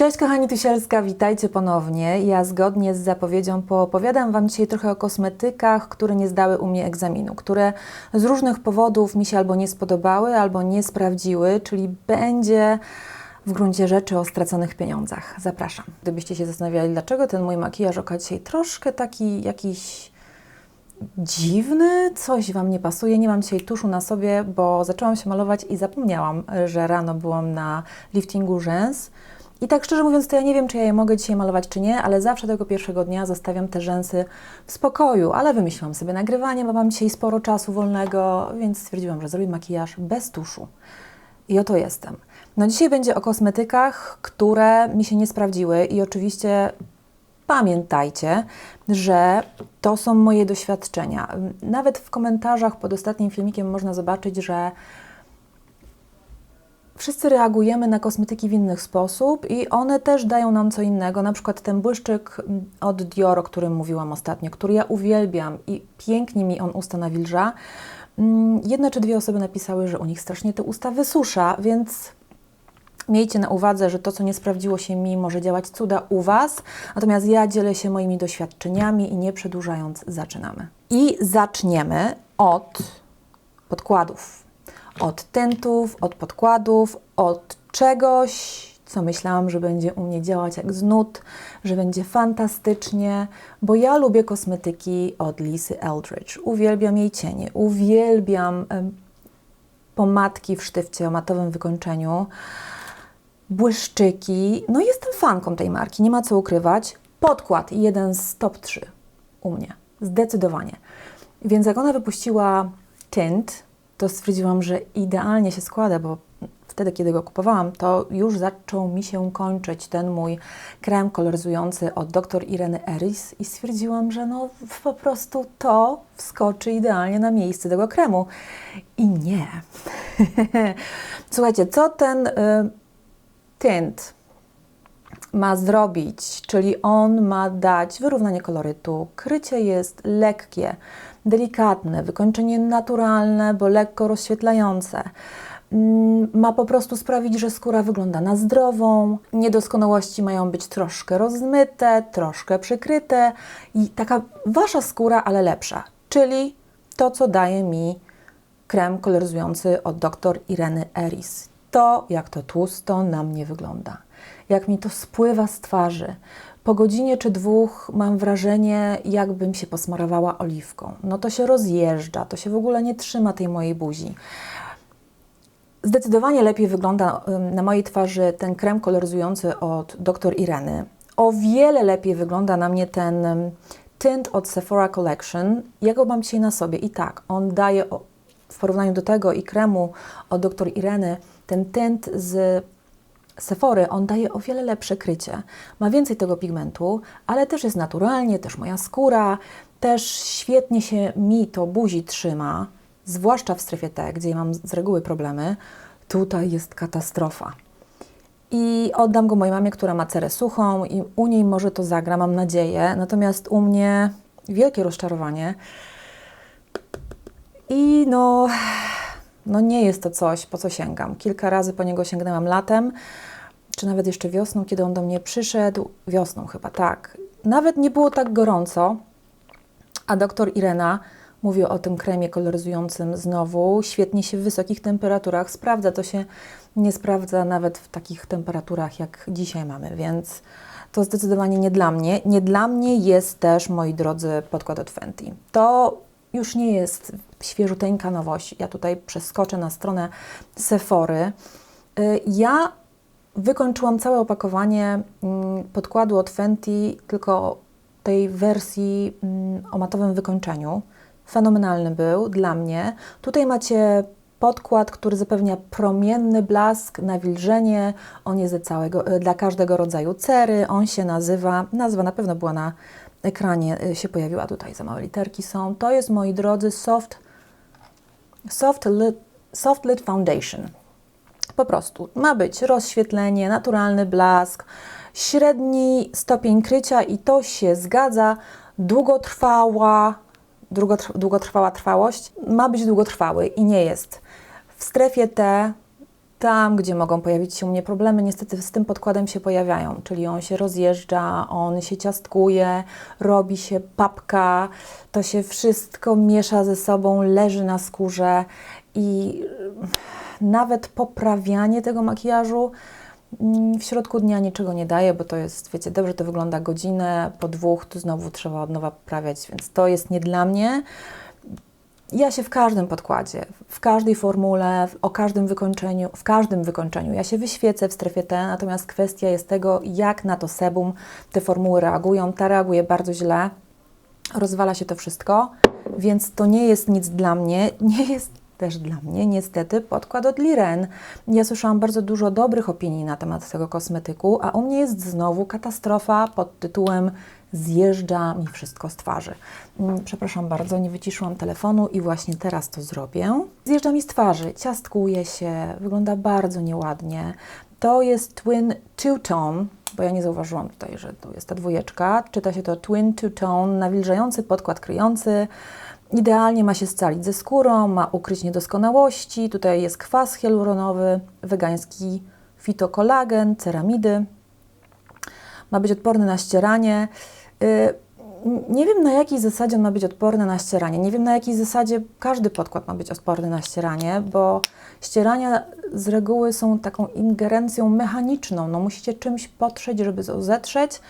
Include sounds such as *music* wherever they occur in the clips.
Cześć kochani Tusielska, witajcie ponownie. Ja zgodnie z zapowiedzią poopowiadam Wam dzisiaj trochę o kosmetykach, które nie zdały u mnie egzaminu, które z różnych powodów mi się albo nie spodobały, albo nie sprawdziły, czyli będzie w gruncie rzeczy o straconych pieniądzach. Zapraszam. Gdybyście się zastanawiali, dlaczego ten mój makijaż oka dzisiaj troszkę taki jakiś dziwny, coś Wam nie pasuje. Nie mam dzisiaj tuszu na sobie, bo zaczęłam się malować i zapomniałam, że rano byłam na liftingu rzęs. I tak szczerze mówiąc, to ja nie wiem, czy ja je mogę dzisiaj malować, czy nie, ale zawsze tego pierwszego dnia zostawiam te rzęsy w spokoju. Ale wymyśliłam sobie nagrywanie, bo mam dzisiaj sporo czasu wolnego, więc stwierdziłam, że zrobię makijaż bez tuszu. I oto jestem. No dzisiaj będzie o kosmetykach, które mi się nie sprawdziły i oczywiście pamiętajcie, że to są moje doświadczenia. Nawet w komentarzach pod ostatnim filmikiem można zobaczyć, że wszyscy reagujemy na kosmetyki w inny sposób i one też dają nam co innego. Na przykład ten błyszczyk od Dior, o którym mówiłam ostatnio, który ja uwielbiam i pięknie mi on usta nawilża. Jedna czy dwie osoby napisały, że u nich strasznie te usta wysusza, więc Miejcie na uwadze, że to, co nie sprawdziło się mi, może działać cuda u Was, natomiast ja dzielę się moimi doświadczeniami i nie przedłużając, zaczynamy. I zaczniemy od podkładów. Od tentów, od podkładów, od czegoś, co myślałam, że będzie u mnie działać jak z nut, że będzie fantastycznie, bo ja lubię kosmetyki od Lisy Eldridge. Uwielbiam jej cienie, uwielbiam pomadki w sztywcie o matowym wykończeniu błyszczyki. No jestem fanką tej marki, nie ma co ukrywać. Podkład jeden z top 3 u mnie, zdecydowanie. Więc jak ona wypuściła tint, to stwierdziłam, że idealnie się składa, bo wtedy, kiedy go kupowałam, to już zaczął mi się kończyć ten mój krem koloryzujący od dr Ireny Eris i stwierdziłam, że no po prostu to wskoczy idealnie na miejsce tego kremu. I nie. *laughs* Słuchajcie, co ten y, tint ma zrobić, czyli on ma dać wyrównanie kolorytu. Krycie jest lekkie, delikatne, wykończenie naturalne, bo lekko rozświetlające. Mm, ma po prostu sprawić, że skóra wygląda na zdrową. Niedoskonałości mają być troszkę rozmyte, troszkę przykryte i taka wasza skóra, ale lepsza. Czyli to, co daje mi krem koloryzujący od dr Ireny Eris to, jak to tłusto na mnie wygląda. Jak mi to spływa z twarzy. Po godzinie czy dwóch mam wrażenie, jakbym się posmarowała oliwką. No to się rozjeżdża, to się w ogóle nie trzyma tej mojej buzi. Zdecydowanie lepiej wygląda na mojej twarzy ten krem koloryzujący od dr Ireny. O wiele lepiej wygląda na mnie ten tint od Sephora Collection. Ja go mam dzisiaj na sobie i tak, on daje w porównaniu do tego i kremu od dr Ireny ten tint z Sephory, on daje o wiele lepsze krycie. Ma więcej tego pigmentu, ale też jest naturalnie, też moja skóra, też świetnie się mi to buzi trzyma, zwłaszcza w strefie T, gdzie mam z reguły problemy. Tutaj jest katastrofa. I oddam go mojej mamie, która ma cerę suchą i u niej może to zagra, mam nadzieję. Natomiast u mnie wielkie rozczarowanie. I no, no nie jest to coś, po co sięgam. Kilka razy po niego sięgnęłam latem, czy nawet jeszcze wiosną, kiedy on do mnie przyszedł. Wiosną chyba, tak. Nawet nie było tak gorąco, a doktor Irena mówi o tym kremie koloryzującym znowu. Świetnie się w wysokich temperaturach sprawdza. To się nie sprawdza nawet w takich temperaturach, jak dzisiaj mamy, więc to zdecydowanie nie dla mnie. Nie dla mnie jest też, moi drodzy, podkład od Fenty. To już nie jest świeżuteńka nowość. Ja tutaj przeskoczę na stronę Sephory. Y, ja wykończyłam całe opakowanie mm, podkładu od Fenty, tylko tej wersji mm, o matowym wykończeniu. Fenomenalny był dla mnie. Tutaj macie podkład, który zapewnia promienny blask, nawilżenie. On jest całego, y, dla każdego rodzaju cery. On się nazywa, nazwa na pewno była na ekranie y, się pojawiła tutaj, za małe literki są. To jest, moi drodzy, Soft, soft, lit, soft Lit Foundation. Po prostu ma być rozświetlenie, naturalny blask, średni stopień krycia i to się zgadza. Długotrwała, długotrwała trwałość ma być długotrwały i nie jest. W strefie T Tam, gdzie mogą pojawić się u mnie problemy, niestety z tym podkładem się pojawiają, czyli on się rozjeżdża, on się ciastkuje, robi się papka, to się wszystko miesza ze sobą, leży na skórze i nawet poprawianie tego makijażu mm, w środku dnia niczego nie daje, bo to jest, wiecie, dobrze to wygląda godzinę, po dwóch tu znowu trzeba od nowa poprawiać, więc to jest nie dla mnie. Ja się w każdym podkładzie, w każdej formule, o każdym wykończeniu, w każdym wykończeniu, ja się wyświecę w strefie T, natomiast kwestia jest tego, jak na to sebum te formuły reagują. Ta reaguje bardzo źle, rozwala się to wszystko, więc to nie jest nic dla mnie, nie jest też dla mnie niestety podkład od Liren. Ja słyszałam bardzo dużo dobrych opinii na temat tego kosmetyku, a u mnie jest znowu katastrofa pod tytułem zjeżdża mi wszystko z twarzy. Mm, przepraszam bardzo, nie wyciszyłam telefonu i właśnie teraz to zrobię. Zjeżdża mi z twarzy, ciastkuje się, wygląda bardzo nieładnie. To jest Twin Two Tone, bo ja nie zauważyłam tutaj, że to jest ta dwójeczka. Czyta się to Twin Two Tone, nawilżający podkład kryjący. Idealnie ma się scalić ze skórą, ma ukryć niedoskonałości. Tutaj jest kwas hialuronowy, wegański fitokolagen, ceramidy. Ma być odporny na ścieranie. Y, nie wiem na jakiej zasadzie on ma być odporny na ścieranie. Nie wiem na jakiej zasadzie każdy podkład ma być odporny na ścieranie, bo ścierania z reguły są taką ingerencją mechaniczną. No musicie czymś potrzeć, żeby zetrzeć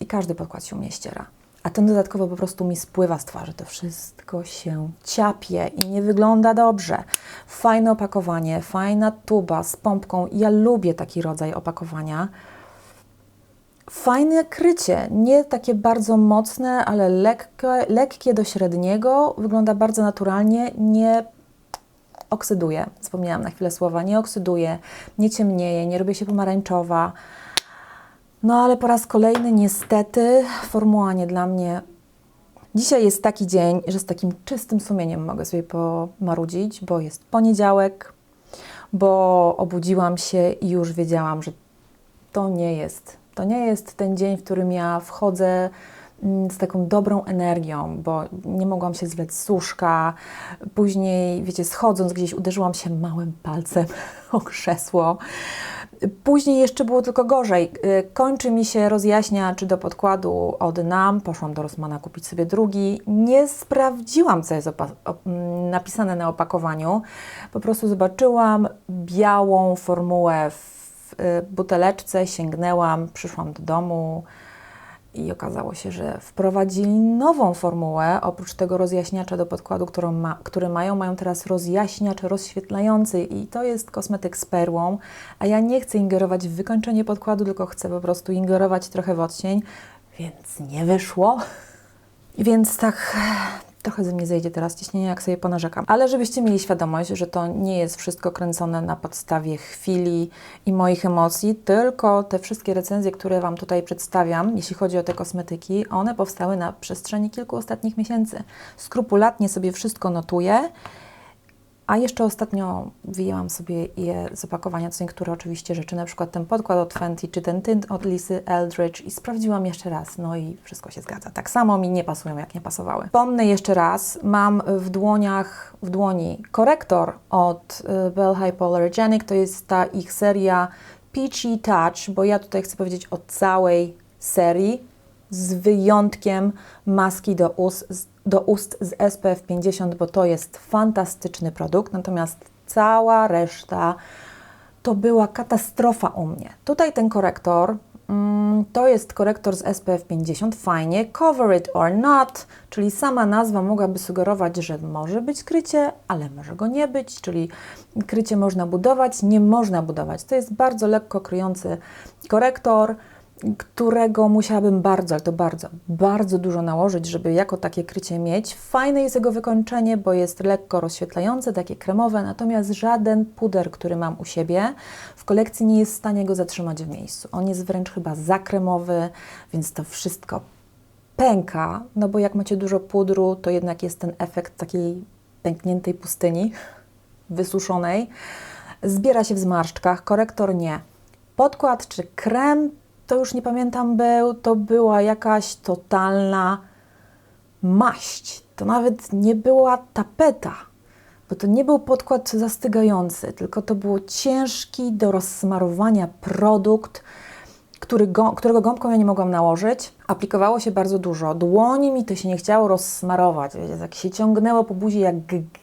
i każdy podkład się umie ściera a ten dodatkowo po prostu mi spływa z twarzy. To wszystko się ciapie i nie wygląda dobrze. Fajne opakowanie, fajna tuba z pompką. Ja lubię taki rodzaj opakowania. Fajne krycie, nie takie bardzo mocne, ale lekkie, lekkie do średniego. Wygląda bardzo naturalnie, nie oksyduje. Wspomniałam na chwilę słowa, nie oksyduje, nie ciemnieje, nie robi się pomarańczowa. No ale po raz kolejny niestety formuła nie dla mnie. Dzisiaj jest taki dzień, że z takim czystym sumieniem mogę sobie pomarudzić, bo jest poniedziałek, bo obudziłam się i już wiedziałam, że to nie jest. To nie jest ten dzień, w którym ja wchodzę mm, z taką dobrą energią, bo nie mogłam się zlec z suszka. Później, wiecie, schodząc gdzieś uderzyłam się małym palcem *laughs* o krzesło. Później jeszcze było tylko gorzej. Y, kończy mi się rozjaśnia, czy do podkładu od NAM. Poszłam do Rosmana kupić sobie drugi. Nie sprawdziłam, co jest mm, napisane na opakowaniu. Po prostu zobaczyłam białą formułę w buteleczce, sięgnęłam, przyszłam do domu i okazało się, że wprowadzili nową formułę. Oprócz tego rozjaśniacza do podkładu, którą ma, który mają, mają teraz rozjaśniacz rozświetlający i to jest kosmetyk z perłą, a ja nie chcę ingerować w wykończenie podkładu, tylko chcę po prostu ingerować trochę w odcień, więc nie wyszło. Więc tak trochę ze mnie zejdzie teraz ciśnienie, jak sobie ponarzekam. Ale żebyście mieli świadomość, że to nie jest wszystko kręcone na podstawie chwili i moich emocji, tylko te wszystkie recenzje, które Wam tutaj przedstawiam, jeśli chodzi o te kosmetyki, one powstały na przestrzeni kilku ostatnich miesięcy. Skrupulatnie sobie wszystko notuję a jeszcze ostatnio wyjęłam sobie je z opakowania, co niektóre oczywiście rzeczy, na przykład ten podkład od Fenty, czy ten tint od Lisy Eldridge i sprawdziłam jeszcze raz, no i wszystko się zgadza. Tak samo mi nie pasują, jak nie pasowały. Pomnę jeszcze raz, mam w dłoniach, w dłoni korektor od y, Bell Hypoallergenic, to jest ta ich seria Peachy Touch, bo ja tutaj chcę powiedzieć o całej serii, z wyjątkiem maski do ust do ust z SPF 50, bo to jest fantastyczny produkt, natomiast cała reszta to była katastrofa u mnie. Tutaj ten korektor mm, to jest korektor z SPF 50, fajnie, cover it or not, czyli sama nazwa mogłaby sugerować, że może być krycie, ale może go nie być, czyli krycie można budować, nie można budować. To jest bardzo lekko kryjący korektor którego musiałabym bardzo, ale to bardzo, bardzo dużo nałożyć, żeby jako takie krycie mieć. Fajne jest jego wykończenie, bo jest lekko rozświetlające, takie kremowe, natomiast żaden puder, który mam u siebie w kolekcji nie jest w stanie go zatrzymać w miejscu. On jest wręcz chyba zakremowy, więc to wszystko pęka, no bo jak macie dużo pudru, to jednak jest ten efekt takiej pękniętej pustyni, *laughs* wysuszonej. Zbiera się w zmarszczkach, korektor nie. Podkład czy krem to już nie pamiętam był, to była jakaś totalna maść. To nawet nie była tapeta. bo to nie był podkład zastygający, tylko to był ciężki do rozsmarowania produkt, który go, którego gąbką ja nie mogłam nałożyć. Aplikowało się bardzo dużo. Dłoni mi to się nie chciało rozsmarować. Tak się ciągnęło po buzi jak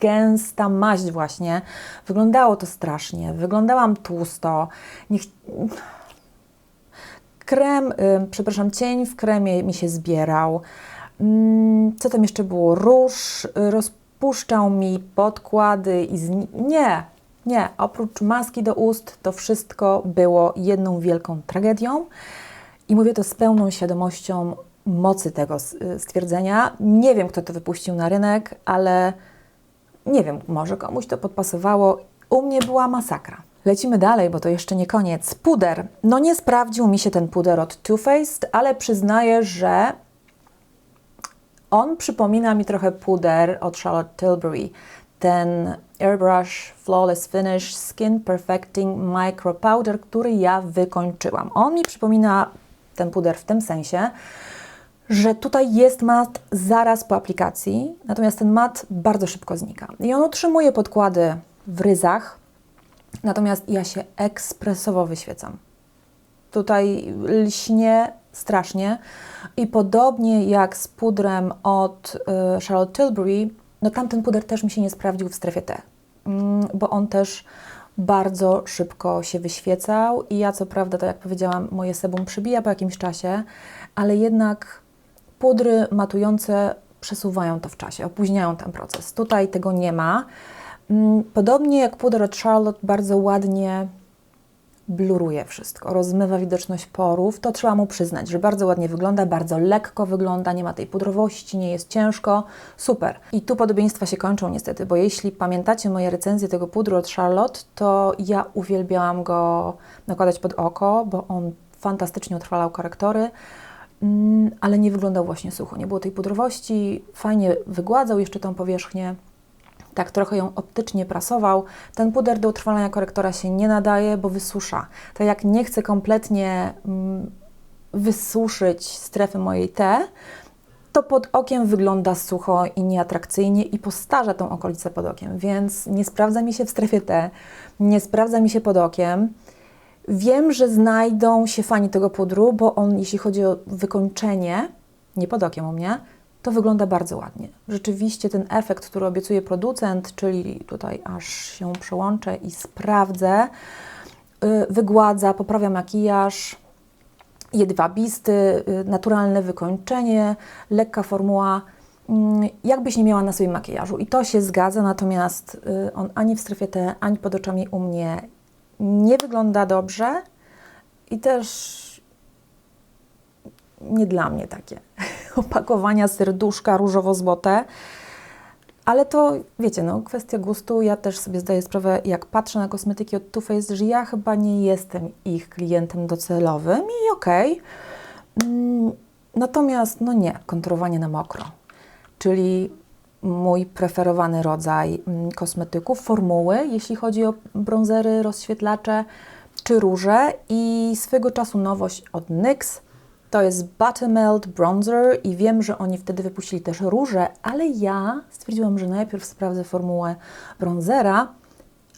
gęsta maść właśnie. Wyglądało to strasznie. Wyglądałam tłusto. Nie. Krem, przepraszam, cień w kremie mi się zbierał. Mm, co tam jeszcze było? Róż, y, rozpuszczał mi podkłady i Nie, nie. Oprócz maski do ust, to wszystko było jedną wielką tragedią. I mówię to z pełną świadomością mocy tego y, stwierdzenia. Nie wiem, kto to wypuścił na rynek, ale nie wiem, może komuś to podpasowało. U mnie była masakra. Lecimy dalej, bo to jeszcze nie koniec. Puder. No nie sprawdził mi się ten puder od Too Faced, ale przyznaję, że on przypomina mi trochę puder od Charlotte Tilbury. Ten Airbrush Flawless Finish Skin Perfecting Micro Powder, który ja wykończyłam. On mi przypomina ten puder w tym sensie, że tutaj jest mat zaraz po aplikacji, natomiast ten mat bardzo szybko znika. I on utrzymuje podkłady w ryzach, natomiast ja się ekspresowo wyświecam. Tutaj lśnie strasznie i podobnie jak z pudrem od y, Charlotte Tilbury, no tamten puder też mi się nie sprawdził w strefie T, mm, bo on też bardzo szybko się wyświecał i ja co prawda, tak jak powiedziałam, moje sebum przybija po jakimś czasie, ale jednak pudry matujące przesuwają to w czasie, opóźniają ten proces. Tutaj tego nie ma. Mm, Podobnie jak puder od Charlotte bardzo ładnie bluruje wszystko, rozmywa widoczność porów. To trzeba mu przyznać, że bardzo ładnie wygląda, bardzo lekko wygląda, nie ma tej pudrowości, nie jest ciężko. Super. I tu podobieństwa się kończą niestety, bo jeśli pamiętacie moje recenzje tego pudru od Charlotte, to ja uwielbiałam go nakładać pod oko, bo on fantastycznie utrwalał korektory. Mm, ale nie wyglądał właśnie sucho. Nie było tej pudrowości, fajnie wygładzał jeszcze tą powierzchnię, tak trochę ją optycznie prasował. Ten puder do utrwalania korektora się nie nadaje, bo wysusza. Tak jak nie chcę kompletnie mm, wysuszyć strefy mojej T, to pod okiem wygląda sucho i nieatrakcyjnie i postarza tą okolicę pod okiem, więc nie sprawdza mi się w strefie T, nie sprawdza mi się pod okiem. Wiem, że znajdą się fani tego pudru, bo on, jeśli chodzi o wykończenie, nie pod okiem u mnie, to wygląda bardzo ładnie. Rzeczywiście ten efekt, który obiecuje producent, czyli tutaj aż się przełączę i sprawdzę, yy, wygładza, poprawia makijaż, jedwabisty, yy, naturalne wykończenie, lekka formuła, yy, jakbyś nie miała na sobie makijażu. I to się zgadza, natomiast yy, on ani w strefie T, ani pod oczami u mnie nie wygląda dobrze i też nie dla mnie takie *laughs* opakowania serduszka różowo-złote. Ale to, wiecie, no, kwestia gustu. Ja też sobie zdaję sprawę, jak patrzę na kosmetyki od Too Faced, że ja chyba nie jestem ich klientem docelowym i okej. Mm, Natomiast, no nie, konturowanie na mokro, czyli mój preferowany rodzaj mm, kosmetyków, formuły, jeśli chodzi o brązery, rozświetlacze czy róże i swego czasu nowość od NYX to jest Buttermelt Bronzer i wiem, że oni wtedy wypuścili też róże, ale ja stwierdziłam, że najpierw sprawdzę formułę bronzera,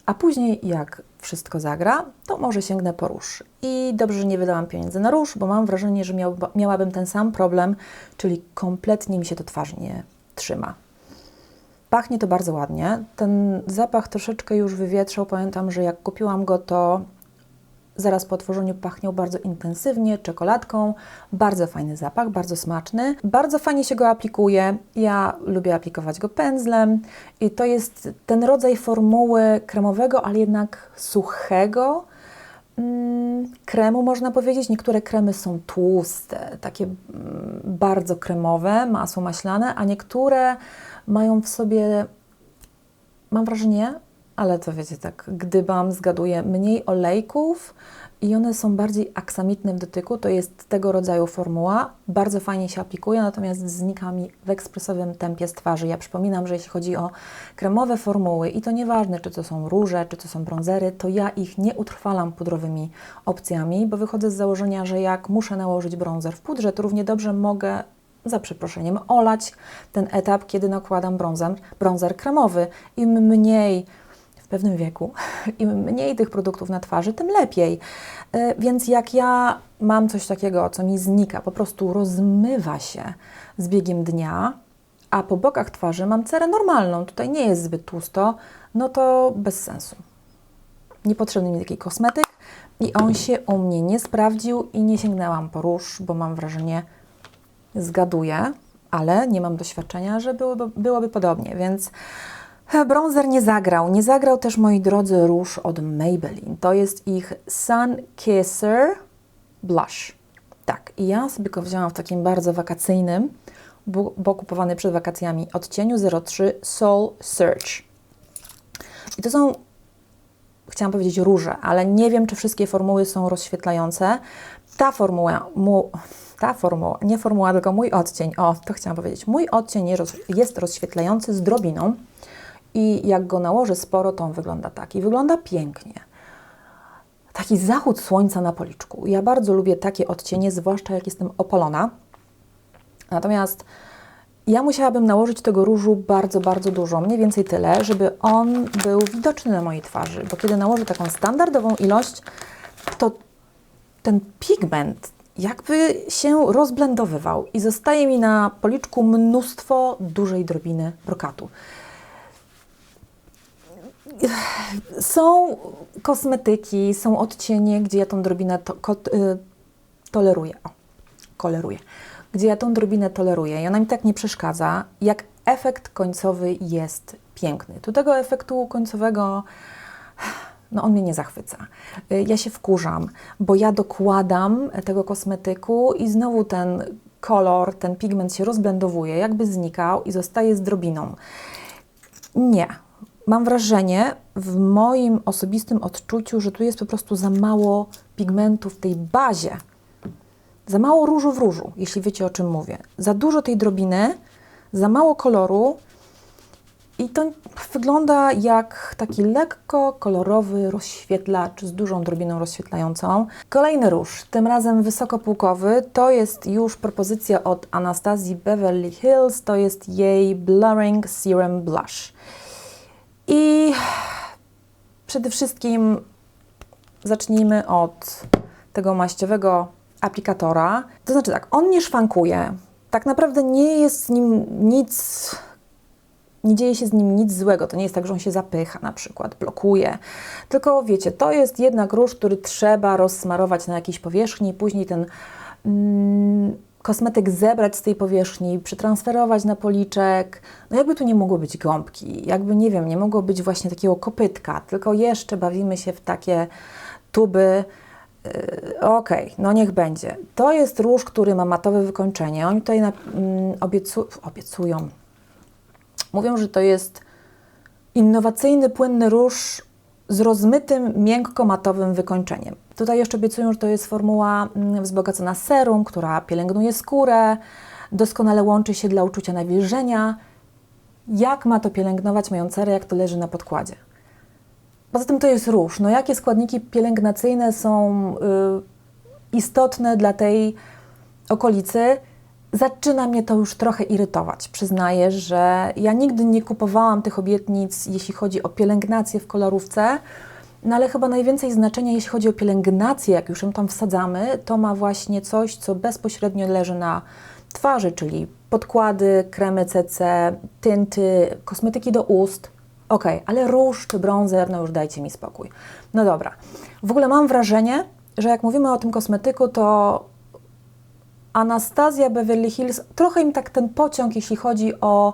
a później jak wszystko zagra, to może sięgnę po róż. I dobrze, że nie wydałam pieniędzy na róż, bo mam wrażenie, że miał, miałabym ten sam problem, czyli kompletnie mi się to twarz nie trzyma. Pachnie to bardzo ładnie. Ten zapach troszeczkę już wywietrzał. Pamiętam, że jak kupiłam go, to zaraz po otworzeniu pachniał bardzo intensywnie, czekoladką. Bardzo fajny zapach, bardzo smaczny. Bardzo fajnie się go aplikuje. Ja lubię aplikować go pędzlem i to jest ten rodzaj formuły kremowego, ale jednak suchego mm, kremu, można powiedzieć. Niektóre kremy są tłuste, takie mm, bardzo kremowe, masło maślane, a niektóre mają w sobie, mam wrażenie, ale to wiecie, tak gdybam, zgaduję, mniej olejków i one są bardziej aksamitne w dotyku. To jest tego rodzaju formuła. Bardzo fajnie się aplikuje, natomiast znika mi w ekspresowym tempie z twarzy. Ja przypominam, że jeśli chodzi o kremowe formuły i to nieważne, czy to są róże, czy to są bronzery, to ja ich nie utrwalam pudrowymi opcjami, bo wychodzę z założenia, że jak muszę nałożyć bronzer w pudrze, to równie dobrze mogę za przeproszeniem, olać ten etap, kiedy nakładam bronzer, bronzer kremowy. Im mniej pewnym wieku, *laughs* im mniej tych produktów na twarzy, tym lepiej. E, Więc jak ja mam coś takiego, co mi znika, po prostu rozmywa się z biegiem dnia, a po bokach twarzy mam cerę normalną, tutaj nie jest zbyt tłusto, no to bez sensu. Niepotrzebny mi taki kosmetyk i on się u mnie nie sprawdził i nie sięgnęłam po róż, bo mam wrażenie, zgaduję, ale nie mam doświadczenia, że byłoby, byłoby podobnie, więc bronzer nie zagrał. Nie zagrał też, moi drodzy, róż od Maybelline. To jest ich Sun Kisser Blush. Tak, i ja sobie go wzięłam w takim bardzo wakacyjnym, bo, bo kupowany przed wakacjami odcieniu 03 Soul Search. I to są, chciałam powiedzieć róże, ale nie wiem, czy wszystkie formuły są rozświetlające. Ta formuła, mu, ta formuła, nie formuła, tylko mój odcień, o, to chciałam powiedzieć. Mój odcień jest, roz, jest rozświetlający z drobiną i jak go nałożę sporo, to on wygląda tak. I wygląda pięknie. Taki zachód słońca na policzku. Ja bardzo lubię takie odcienie, zwłaszcza jak jestem opalona. Natomiast ja musiałabym nałożyć tego różu bardzo, bardzo dużo, mniej więcej tyle, żeby on był widoczny na mojej twarzy, bo kiedy nałożę taką standardową ilość, to ten pigment jakby się rozblendowywał i zostaje mi na policzku mnóstwo dużej drobiny brokatu. Są kosmetyki, są odcienie, gdzie ja tą drobinę to, ko, y, toleruję. O, koleruję. Gdzie ja tą drobinę toleruję i ona mi tak nie przeszkadza, jak efekt końcowy jest piękny. Tu tego efektu końcowego, no on mnie nie zachwyca. Y, Ja się wkurzam, bo ja dokładam tego kosmetyku i znowu ten kolor, ten pigment się rozblendowuje, jakby znikał i zostaje z drobiną. Nie. Mam wrażenie w moim osobistym odczuciu, że tu jest po prostu za mało pigmentu w tej bazie. Za mało różu w różu, jeśli wiecie o czym mówię. Za dużo tej drobiny, za mało koloru i to wygląda jak taki lekko kolorowy rozświetlacz z dużą drobiną rozświetlającą. Kolejny róż, tym razem wysokopółkowy, to jest już propozycja od Anastazji Beverly Hills, to jest jej Blurring Serum Blush. I przede wszystkim zacznijmy od tego maściowego aplikatora. To znaczy tak, on nie szwankuje. Tak naprawdę nie jest z nim nic, nie dzieje się z nim nic złego. To nie jest tak, że on się zapycha na przykład, blokuje. Tylko wiecie, to jest jednak róż, który trzeba rozsmarować na jakiejś powierzchni, później ten mm, kosmetyk zebrać z tej powierzchni, przetransferować na policzek. No jakby tu nie mogło być gąbki, jakby nie wiem, nie mogło być właśnie takiego kopytka, tylko jeszcze bawimy się w takie tuby. Yy, Okej, no niech będzie. To jest róż, który ma matowe wykończenie. Oni tutaj na, mm, obiecu, obiecują. Mówią, że to jest innowacyjny, płynny róż z rozmytym, miękko-matowym wykończeniem. Tutaj jeszcze obiecują, że to jest formuła mm, wzbogacona serum, która pielęgnuje skórę, doskonale łączy się dla uczucia nawilżenia. Jak ma to pielęgnować moją cerę, jak to leży na podkładzie? Poza tym to jest róż. No jakie składniki pielęgnacyjne są y, istotne dla tej okolicy? Zaczyna mnie to już trochę irytować. Przyznaję, że ja nigdy nie kupowałam tych obietnic, jeśli chodzi o pielęgnację w kolorówce, no ale chyba najwięcej znaczenia, jeśli chodzi o pielęgnację, jak już ją tam wsadzamy, to ma właśnie coś, co bezpośrednio leży na twarzy, czyli podkłady, kremy CC, tynty, kosmetyki do ust. Ok, ale róż czy bronzer, no już dajcie mi spokój. No dobra. W ogóle mam wrażenie, że jak mówimy o tym kosmetyku, to Anastazja Beverly Hills, trochę im tak ten pociąg, jeśli chodzi o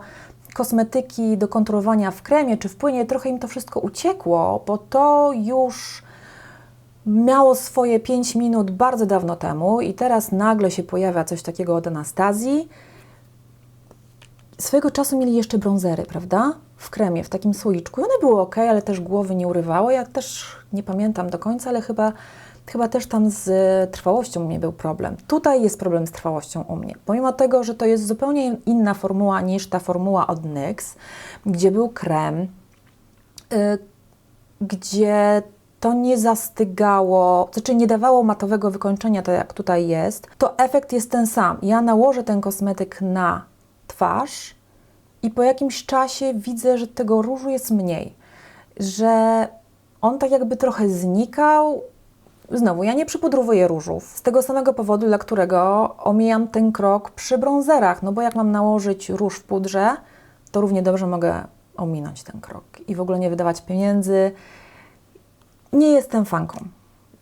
kosmetyki do kontrolowania w kremie czy w płynie, trochę im to wszystko uciekło, bo to już miało swoje 5 minut bardzo dawno temu i teraz nagle się pojawia coś takiego od Anastazji. Swego czasu mieli jeszcze bronzery, prawda? W kremie, w takim słoiczku. I one były ok, ale też głowy nie urywało. Ja też nie pamiętam do końca, ale chyba, chyba też tam z trwałością u mnie był problem. Tutaj jest problem z trwałością u mnie. Pomimo tego, że to jest zupełnie inna formuła niż ta formuła od NYX, gdzie był krem, yy, gdzie to nie zastygało, znaczy nie dawało matowego wykończenia, tak jak tutaj jest, to efekt jest ten sam. Ja nałożę ten kosmetyk na twarz i po jakimś czasie widzę, że tego różu jest mniej, że on tak jakby trochę znikał. Znowu, ja nie przypudrowuję różów z tego samego powodu, dla którego omijam ten krok przy bronzerach, no bo jak mam nałożyć róż w pudrze, to równie dobrze mogę ominąć ten krok i w ogóle nie wydawać pieniędzy. Nie jestem fanką.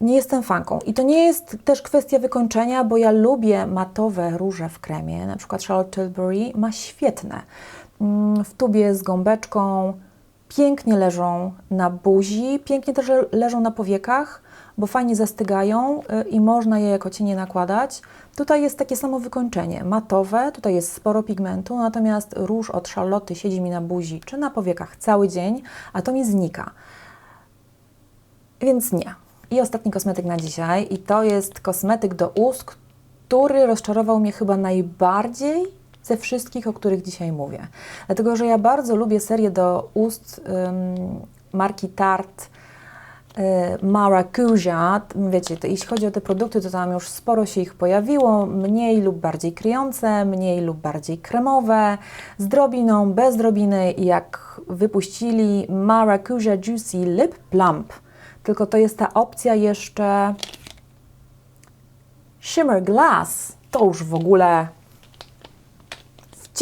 Nie jestem fanką. I to nie jest też kwestia wykończenia, bo ja lubię matowe róże w kremie. Na przykład Charlotte Tilbury ma świetne. Mm, W tubie z gąbeczką. Pięknie leżą na buzi, pięknie też leżą na powiekach, bo fajnie zastygają y, i można je jako cienie nakładać. Tutaj jest takie samo wykończenie, matowe, tutaj jest sporo pigmentu, natomiast róż od Charlotte siedzi mi na buzi czy na powiekach cały dzień, a to mi znika. Więc nie. I ostatni kosmetyk na dzisiaj, i to jest kosmetyk do ust, który rozczarował mnie chyba najbardziej ze wszystkich, o których dzisiaj mówię. Dlatego, że ja bardzo lubię serię do ust marki Tarte y, Maracuja. Wiecie, to jeśli chodzi o te produkty, to tam już sporo się ich pojawiło, mniej lub bardziej kryjące, mniej lub bardziej kremowe, z drobiną, bez drobiny i jak wypuścili Maracuja Juicy Lip Plump, tylko to jest ta opcja jeszcze Shimmer Glass, to już w ogóle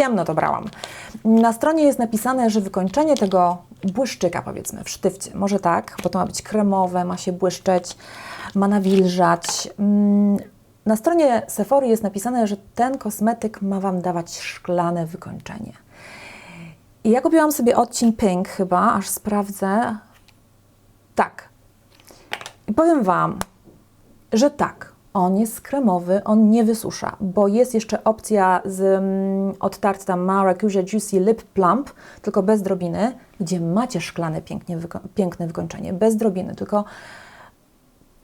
ciemno to brałam. Na stronie jest napisane, że wykończenie tego błyszczyka, powiedzmy, w sztywcie, może tak, bo to ma być kremowe, ma się błyszczeć, ma nawilżać. Mm, Na stronie Sephory jest napisane, że ten kosmetyk ma Wam dawać szklane wykończenie. I ja kupiłam sobie odcień Pink chyba, aż sprawdzę. Tak. I powiem Wam, że tak, on jest kremowy, on nie wysusza, bo jest jeszcze opcja z, mm, od Maracuja Juicy Lip Plump, tylko bez drobiny, gdzie macie szklane pięknie, wyko- piękne wykończenie, bez drobiny, tylko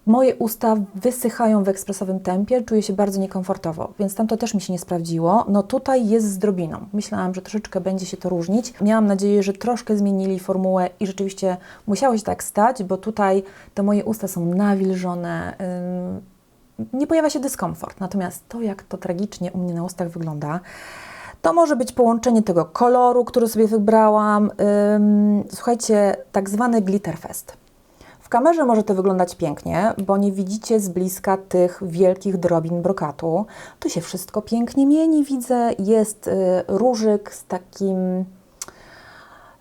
moje usta wysychają w ekspresowym tempie, czuję się bardzo niekomfortowo, więc tam to też mi się nie sprawdziło. No tutaj jest z drobiną. Myślałam, że troszeczkę będzie się to różnić. Miałam nadzieję, że troszkę zmienili formułę i rzeczywiście musiało się tak stać, bo tutaj te moje usta są nawilżone, ym, nie pojawia się dyskomfort. Natomiast to, jak to tragicznie u mnie na ustach wygląda, to może być połączenie tego koloru, który sobie wybrałam. Ym, słuchajcie, tak zwany glitterfest. W kamerze może to wyglądać pięknie, bo nie widzicie z bliska tych wielkich drobin brokatu. Tu się wszystko pięknie mieni, widzę. Jest y, różyk z takim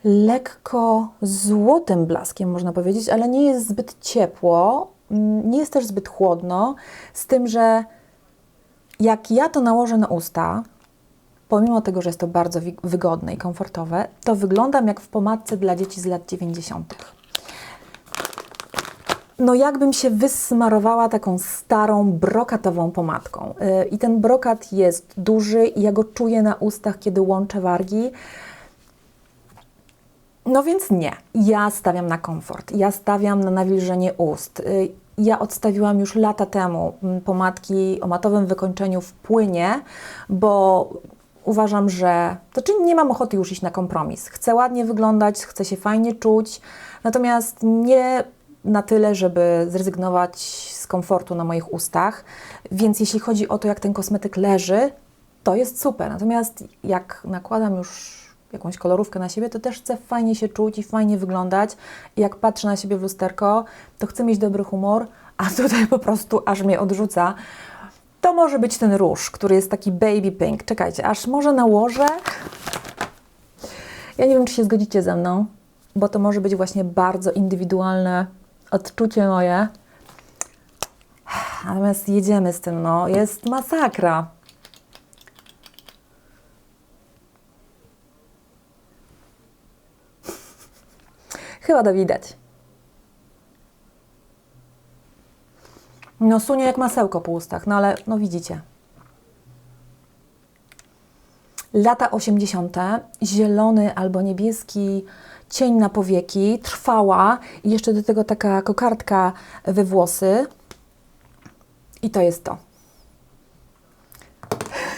lekko złotym blaskiem, można powiedzieć, ale nie jest zbyt ciepło, nie jest też zbyt chłodno, z tym, że jak ja to nałożę na usta, pomimo tego, że jest to bardzo wygodne i komfortowe, to wyglądam jak w pomadce dla dzieci z lat 90. No jakbym się wysmarowała taką starą, brokatową pomadką. Yy, I ten brokat jest duży i ja go czuję na ustach, kiedy łączę wargi. No więc nie. Ja stawiam na komfort. Ja stawiam na nawilżenie ust. Y, Ja odstawiłam już lata temu mm, pomadki o matowym wykończeniu w płynie, bo uważam, że to czy nie mam ochoty już iść na kompromis. Chcę ładnie wyglądać, chcę się fajnie czuć, natomiast nie na tyle, żeby zrezygnować z komfortu na moich ustach. Więc jeśli chodzi o to, jak ten kosmetyk leży, to jest super. Natomiast jak nakładam już jakąś kolorówkę na siebie, to też chcę fajnie się czuć i fajnie wyglądać. I jak patrzę na siebie w lusterko, to chcę mieć dobry humor, a *laughs* tutaj po prostu aż mnie odrzuca. To może być ten róż, który jest taki baby pink. Czekajcie, aż może nałożę. Ja nie wiem, czy się zgodzicie ze mną, bo to może być właśnie bardzo indywidualne odczucie moje. Natomiast jedziemy z tym, no. Jest masakra. Chyba to widać. No sunie jak masełko po ustach, no ale no widzicie. Lata 80. Zielony albo niebieski cień na powieki, trwała i jeszcze do tego taka kokardka we włosy. I to jest to.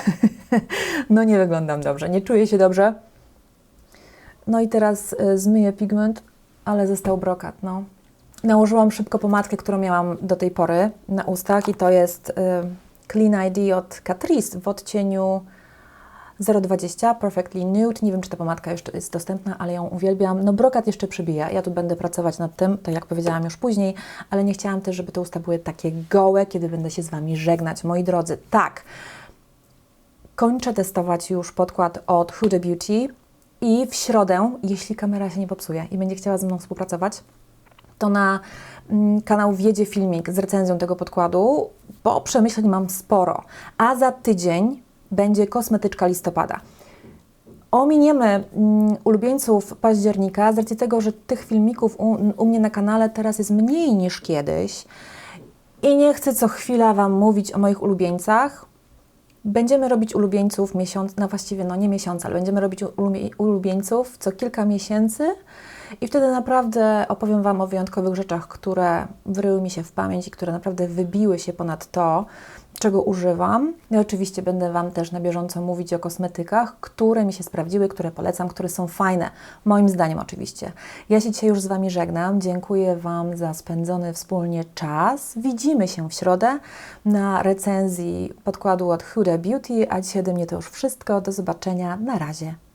*laughs* no nie wyglądam dobrze, nie czuję się dobrze. No i teraz y, zmyję pigment, ale został brokat, no. Nałożyłam szybko pomadkę, którą miałam do tej pory na ustach i to jest y, Clean ID od Catrice w odcieniu 020 Perfectly Nude. Nie wiem, czy ta pomadka jeszcze jest dostępna, ale ją uwielbiam. No brokat jeszcze przybija. Ja tu będę pracować nad tym, to jak powiedziałam już później, ale nie chciałam też, żeby te usta były takie gołe, kiedy będę się z Wami żegnać. Moi drodzy, tak, kończę testować już podkład od Huda Beauty i w środę, jeśli kamera się nie popsuje i będzie chciała ze mną współpracować, to na mm, kanał wjedzie filmik z recenzją tego podkładu, bo przemyśleń mam sporo. A za tydzień będzie kosmetyczka listopada. Ominiemy mm, ulubieńców października z racji tego, że tych filmików u, u mnie na kanale teraz jest mniej niż kiedyś i nie chcę co chwila Wam mówić o moich ulubieńcach. Będziemy robić ulubieńców miesiąc, no właściwie no nie miesiąc, ale będziemy robić ulubie- ulubieńców co kilka miesięcy i wtedy naprawdę opowiem Wam o wyjątkowych rzeczach, które wryły mi się w pamięć i które naprawdę wybiły się ponad to, czego używam. I oczywiście będę Wam też na bieżąco mówić o kosmetykach, które mi się sprawdziły, które polecam, które są fajne. Moim zdaniem oczywiście. Ja się dzisiaj już z Wami żegnam. Dziękuję Wam za spędzony wspólnie czas. Widzimy się w środę na recenzji podkładu od Huda Beauty, a dzisiaj ode mnie to już wszystko. Do zobaczenia. Na razie.